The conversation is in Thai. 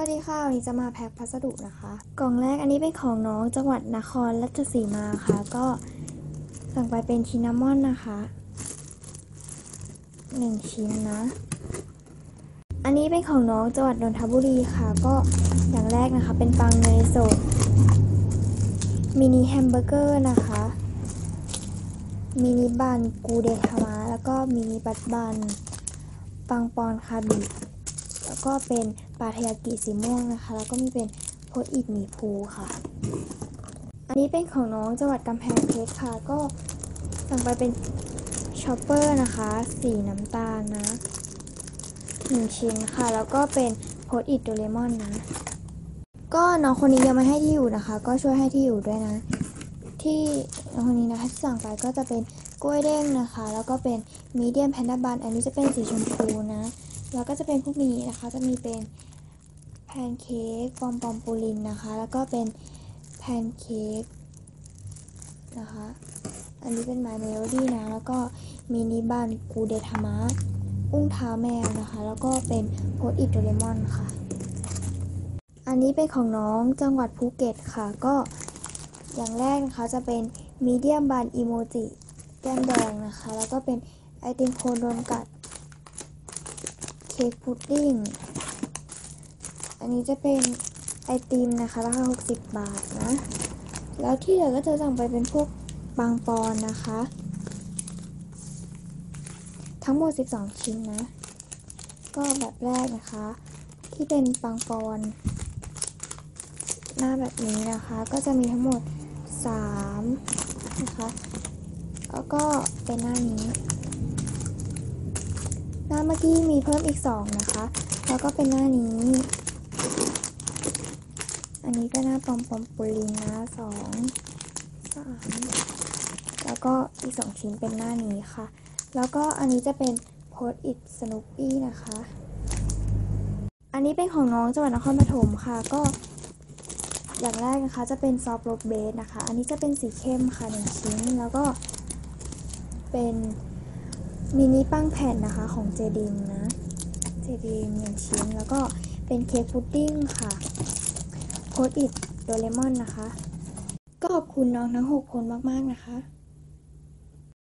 วัสดีค่ะ วันนี้จะมาแพ็คพัสดุนะคะ กล่องแรกอันนี้เป็นของน้องจังหวัดนครราชสีมาค่ะ ก็สั่งไปเป็นชินามอนนะคะหนึ่งชิ้นนะ อันนี้เป็นของน้องจังหวัดนนทบุรีค่ะ ก็อย่างแรกนะคะเป็นปังเนยสดมินิแฮมเบอร์เกอร์นะคะ มินิบันกูเดทามะแล้วก็มินิบัตบัน ปังปอนคาบิ ก็เป็นปลาทยากิสีม่วงนะคะ แล้วก็มีเป็นโพดอิดหมีภูค่ะ อันนี้เป็นของน้องจังหวัดกำแพงเพชรค่ะ ก็สั่งไปเป็นช็อปเปอร์นะคะ สีน้ำตาลนะหนึ่งชิ้นค่ะ แล้วก็เป็นโพดอิดโดเรมอนนะ ก็น้องคนนี้ยังไม่ให้ที่อยู่นะคะ ก็ช่วยให้ที่อยู่ด้วยนะ ที่น้องคนนี้นะคะที่สั่งไปก็จะเป็นกล้วยเด้งนะคะ แล้วก็เป็นมีเดียมแพนด้าบันอันนี้จะเป็นสีชมพูนะ แล้วก็จะเป็นพวกนี้นะคะ จะมีเป็นแพนเค้กปอมปอมปูลินนะคะ แล้วก็เป็นแพนเค้กนะคะ อันนี้เป็นไมเมโลดี้นะ แล้วก็มินิบันกูเดทามะอุ้งเท้าแมวนะคะ แล้วก็เป็นโพสอิดโดเรมอนค่ะ อันนี้เป็นของน้องจังหวัดภูเก็ตค่ะ ก็อย่างแรกนะคะจะเป็นมีเดียมบันอีโมจิแก้มแดงนะคะ แล้วก็เป็นไอติมโคนโดนกัด เค้กพุดดิ้ง อันนี้จะเป็นไอติมนะคะราคา60 บาทนะ แล้วที่เหลือก็จะสั่งไปเป็นพวกบางปอนนะคะ ทั้งหมด 12 ชิ้นนะ ก็แบบแรกนะคะ ที่เป็นปังปอน หน้าแบบนี้นะคะ ก็จะมีทั้งหมด 3 นะคะ แล้วก็เป็นหน้านี้ น้าเมื่อกี้มีเพิ่มอีก 2 นะคะ แล้วก็เป็นหน้านี้ อันนี้ก็หน้าปอมปอมปูลินนะสองสามแล้วก็อีก 2 ชิ้นเป็นหน้านี้ค่ะ แล้วก็อันนี้จะเป็นโพสอิ t สนุปปี้นะคะ อันนี้เป็นของน้องจังหวัดนครปฐมค่ะ ก็อย่างแรกนะคะจะเป็นซอฟต์โรบเบสนะคะ อันนี้จะเป็นสีเข้มค่ะหนึ่งชิ้น แล้วก็เป็น มินิปั้งแผ่นนะคะของเจดีมนะ เจดีมหนึ่งชิ้นแล้วก็เป็นเค้กพุดดิ้งค่ะโพสอิดโดเรมอนนะคะ ก็ขอบคุณน้องทั้ง 6 คนมาก ๆ นะคะ